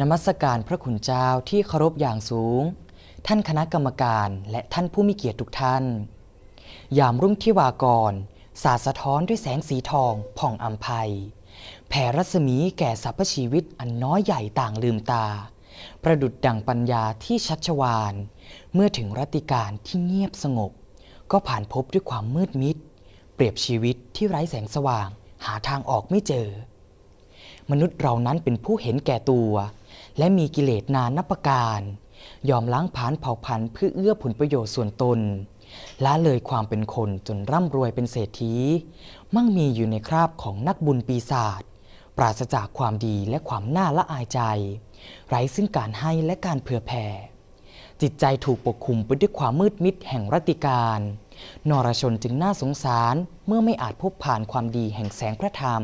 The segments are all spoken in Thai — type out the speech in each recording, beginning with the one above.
นมัสการพระคุณเจ้าที่เคารพอย่างสูง ท่านคณะกรรมการและท่านผู้มีเกียรติทุกท่าน ยามรุ่งที่วากร สาสะท้อนด้วยแสงสีทองผ่องอัมภัย แผ่รัศมีแก่สรรพชีวิตอันน้อยใหญ่ต่างลืมตา ประดุดดังปัญญาที่ชัชวาน เมื่อถึงรัติการที่เงียบสงบ ก็ผ่านพบด้วยความมืดมิด เปรียบชีวิตที่ไร้แสงสว่าง หาทางออกไม่เจอ มนุษย์เรานั้นเป็นผู้เห็นแก่ตัว และมีกิเลสนานนับประการ ยอมล้างผลาญเผ่าพันธุ์เพื่อเอื้อผลประโยชน์ส่วนตนละเลยความเป็นคนจนร่ำรวยเป็นเศรษฐี มั่งมีอยู่ในคราบของนักบุญปีศาจปราศจากความดีและความน่าละอายใจ ไร้ซึ่งการให้และการเผื่อแผ่ จิตใจถูกปกคลุมไปด้วยความมืดมิดแห่งรัตติการ นรชนจึงน่าสงสารเมื่อไม่อาจพบผ่านความดีแห่งแสงพระธรรม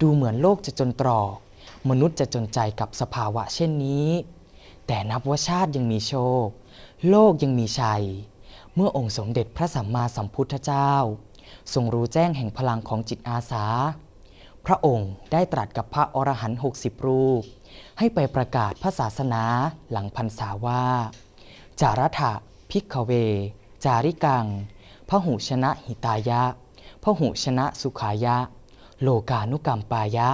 ดูเหมือนโลกจะจนตรอก มนุษย์จะจนใจกับสภาวะเช่นนี้ แต่นับว่าชาติยังมีโชค โลกยังมีชัย เมื่อองค์สมเด็จพระสัมมาสัมพุทธเจ้า ทรงรู้แจ้งแห่งพลังของจิตอาสา พระองค์ได้ตรัสกับพระอรหันต์60รูป ให้ไปประกาศพระศาสนาหลังพรรษาว่า จารัฐะพิกขเว จาริกังพระหุชนะหิตายะพระหุชนะสุขายะ โลกานุกรรมปายะ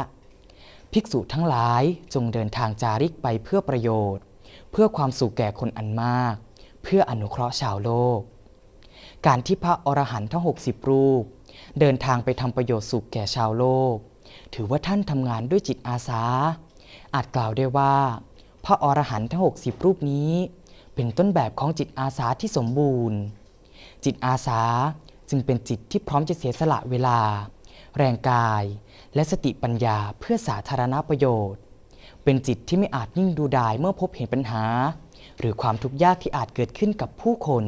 ภิกษุทั้งหลายจงเดินทางจาริกไปเพื่อประโยชน์ เพื่อความสุขแก่คนอันมาก เพื่ออนุเคราะห์ชาวโลก การที่พระอรหันต์ทั้ง 60 รูป เดินทางไปทำประโยชน์สุขแก่ชาวโลก ถือว่าท่านทำงานด้วยจิตอาสา อาจกล่าวได้ว่า พระอรหันต์ทั้ง 60 รูปนี้ เป็นต้นแบบของจิตอาสาที่สมบูรณ์ จิตอาสาจึงเป็นจิตที่พร้อมจะเสียสละเวลา แรงกาย และสติปัญญาเพื่อสาธารณประโยชน์ เป็นจิตที่ไม่อาจนิ่งดูดายเมื่อพบเห็นปัญหา หรือความทุกข์ยากที่อาจเกิดขึ้นกับผู้คน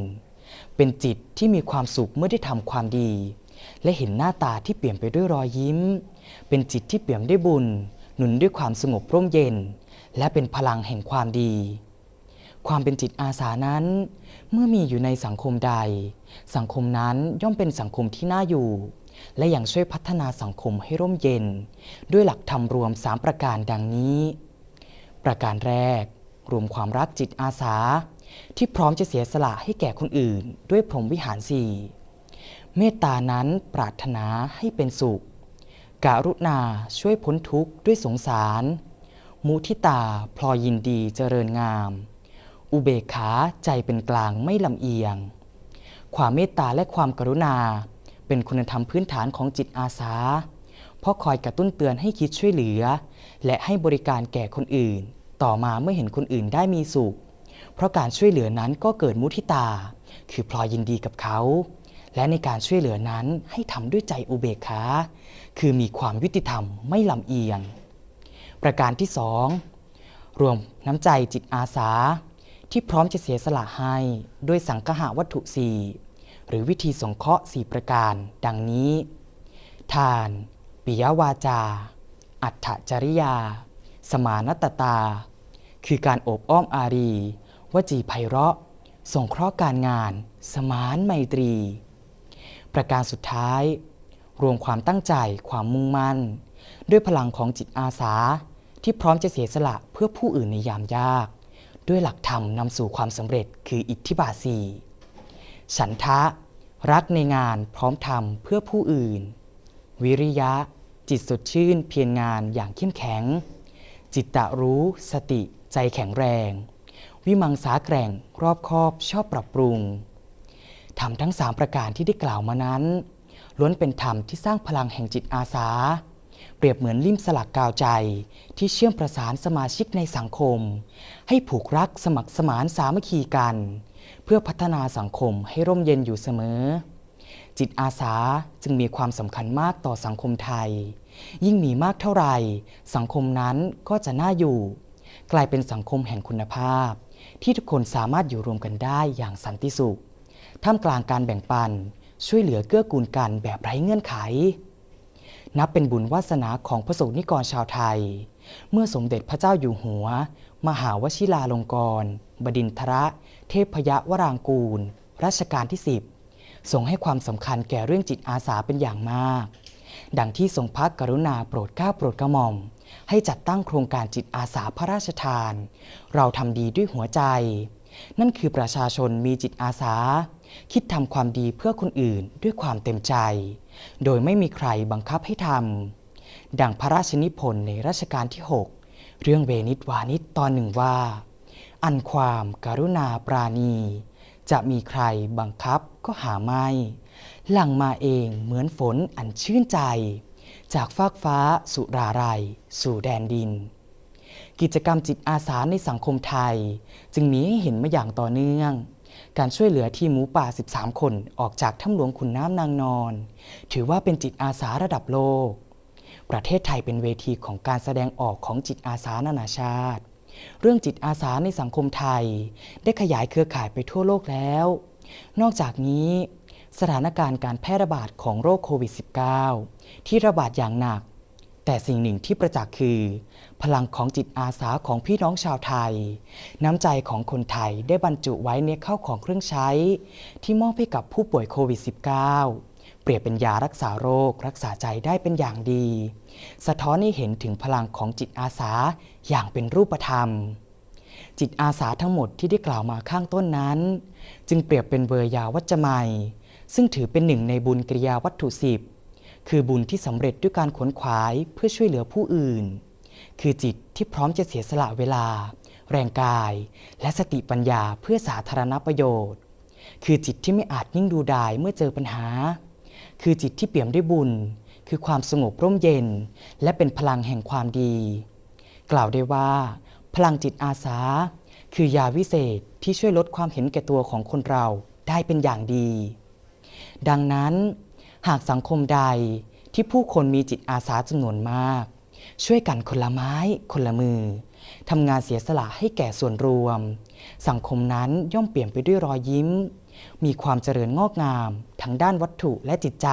เป็นจิตที่มีความสุขเมื่อได้ทำความดี และเห็นหน้าตาที่เปลี่ยนไปด้วยรอยยิ้ม เป็นจิตที่เปี่ยมด้วยบุญ หนุนด้วยความสงบร่มเย็น และเป็นพลังแห่งความดีความเป็นจิตอาสานั้น เมื่อมีอยู่ในสังคมใด สังคมนั้นย่อมเป็นสังคมที่น่าอยู่ และยังช่วยพัฒนาสังคมให้ร่มเย็น ด้วยหลักธรรมรวม 3 ประการดังนี้ ประการแรก รวมความรักจิตอาสา ที่พร้อมจะเสียสละให้แก่คนอื่น ด้วยพรหมวิหารสี่เมตตานั้นปรารถนาให้เป็นสุข การุณาช่วยพ้นทุกข์ด้วยสงสาร มุทิตาพลอยยินดีเจริญงาม อุเบกขาใจเป็นกลางไม่ลำเอียง ความเมตตาและความกรุณา เป็นคุณธรรมพื้นฐานของจิตอาสา เพราะคอยกระตุ้นเตือนให้คิดช่วยเหลือ และให้บริการแก่คนอื่น ต่อมาเมื่อเห็นคนอื่นได้มีสุข เพราะการช่วยเหลือนั้นก็เกิดมุทิตา คือพลอยยินดีกับเขา และในการช่วยเหลือนั้นให้ทำด้วยใจอุเบกขา คือมีความยุติธรรมไม่ลำเอียง ประการที่สองรวมน้ำใจจิตอาสา ที่พร้อมจะเสียสละให้ด้วยสังคหาวัตถุสี่ หรือวิธีสงเคราะห์สี่ประการ ดังนี้ ทาน ปิยวาจา อัตถจริยา สมานตตา คือการโอบอ้อมอารี วจีไพเราะ สงเคราะห์การงาน สมานไมตรี ประการสุดท้าย รวมความตั้งใจความมุ่งมั่น ด้วยพลังของจิตอาสาที่พร้อมจะเสียสละเพื่อผู้อื่นในยามยาก ด้วยหลักธรรมนำสู่ความสำเร็จคืออิทธิบาทสี ฉันทะ รักในงานพร้อมทำเพื่อผู้อื่น วิริยะ จิตสดชื่นเพียรงานอย่างเข้มแข็ง จิตตะรู้ สติใจแข็งแรง วิมังสาแกร่งรอบคอบชอบปรับปรุงธรรมทั้งสามประการที่ได้กล่าวมานั้น ล้วนเป็นธรรมที่สร้างพลังแห่งจิตอาสา เปรียบเหมือนลิ่มสลักกาวใจ ที่เชื่อมประสานสมาชิกในสังคม ให้ผูกรักสมัครสมานสามัคคีกัน เพื่อพัฒนาสังคมให้ร่มเย็นอยู่เสมอ จิตอาสาจึงมีความสำคัญมากต่อสังคมไทย ยิ่งมีมากเท่าไหร่ สังคมนั้นก็จะน่าอยู่ กลายเป็นสังคมแห่งคุณภาพ ที่ทุกคนสามารถอยู่รวมกันได้อย่างสันติสุข ท่ามกลางการแบ่งปัน ช่วยเหลือเกื้อกูลกันแบบไร้เงื่อนไข นับเป็นบุญวาสนาของพระสงฆ์นิกรชาวไทย เมื่อสมเด็จพระเจ้าอยู่หัว มหาวชิราลงกรณ บดินทระ เทพยวรางกูล รัชกาลที่ 10 ทรงให้ความสำคัญแก่เรื่องจิตอาสาเป็นอย่างมาก ดังที่ทรงพักกรุณาโปรดเกล้าโปรดกระหม่อม ให้จัดตั้งโครงการจิตอาสาพระราชทาน เราทำดีด้วยหัวใจ นั่นคือประชาชนมีจิตอาสา คิดทำความดีเพื่อคนอื่นด้วยความเต็มใจ โดยไม่มีใครบังคับให้ทำดังพระราชนิพนธ์ในรัชกาลที่ 6 เรื่องเวนิตวานิตตอนหนึ่งว่า อันความการุณาปราณี จะมีใครบังคับก็หาไม่ หลั่งมาเองเหมือนฝนอันชื่นใจ จากฟากฟ้าสุราไรสู่แดนดิน กิจกรรมจิตอาสาในสังคมไทย จึงมีให้เห็นมาอย่างต่อเนื่องการช่วยเหลือทีมหมูป่า 13 คนออกจากถ้ำหลวงขุนน้ำนางนอน ถือว่าเป็นจิตอาสาระดับโลก ประเทศไทยเป็นเวทีของการแสดงออกของจิตอาสานานาชาติ เรื่องจิตอาสาในสังคมไทย ได้ขยายเครือข่ายไปทั่วโลกแล้ว นอกจากนี้สถานการณ์การแพร่ระบาดของโรคโควิด -19 ที่ระบาดอย่างหนัก แต่สิ่งหนึ่งที่ประจักษ์คือ พลังของจิตอาสาของพี่น้องชาวไทย น้ำใจของคนไทยได้บรรจุไว้ในข้าวของเครื่องใช้ ที่มอบให้กับผู้ป่วยโควิด -19 เปรียบเป็นยารักษาโรค รักษาใจได้เป็นอย่างดี สะท้อนให้เห็นถึงพลังของจิตอาสาอย่างเป็นรูปธรรม จิตอาสาทั้งหมดที่ได้กล่าวมาข้างต้นนั้น จึงเปรียบเป็นเบอร์ยาวัจจไมยซึ่งถือเป็นหนึ่งในบุญกิริยาวัตถุสิบคือบุญที่สำเร็จด้วยการขนขวายเพื่อช่วยเหลือผู้อื่น คือจิตที่พร้อมจะเสียสละเวลา แรงกาย และสติปัญญาเพื่อสาธารณประโยชน์ คือจิตที่ไม่อาจนิ่งดูดายเมื่อเจอปัญหา คือจิตที่เปี่ยมด้วยบุญ คือความสงบร่มเย็น และเป็นพลังแห่งความดี กล่าวได้ว่า พลังจิตอาสา คือยาวิเศษที่ช่วยลดความเห็นแก่ตัวของคนเราได้เป็นอย่างดี ดังนั้น หากสังคมใดที่ผู้คนมีจิตอาสาจำนวนมาก ช่วยกันคนละไม้ คนละมือทำงานเสียสละให้แก่ส่วนรวม สังคมนั้นย่อมเปลี่ยนไปด้วยรอยยิ้ม มีความเจริญงอกงามทั้งด้านวัตถุและจิตใจ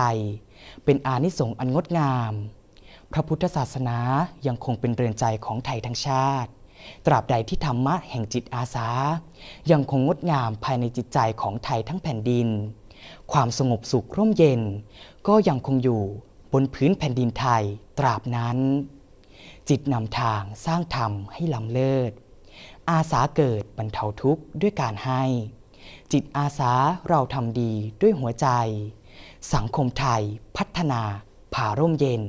เป็นอานิสงส์อันงดงาม พระพุทธศาสนายังคงเป็นเรือนใจของไทยทั้งชาติ ตราบใดที่ธรรมะแห่งจิตอาสา ยังคงงดงามภายในจิตใจของไทยทั้งแผ่นดิน ความสงบสุขร่มเย็น ก็ยังคงอยู่บนพื้นแผ่นดินไทยตราบนั้น จิตนำทางสร้างธรรมให้ล้ำเลิศอาสาเกิดบรรเทาทุกข์ด้วยการให้ จิตอาสาเราทำดีด้วยหัวใจ สังคมไทยพัฒนาผ่าร่มเย็น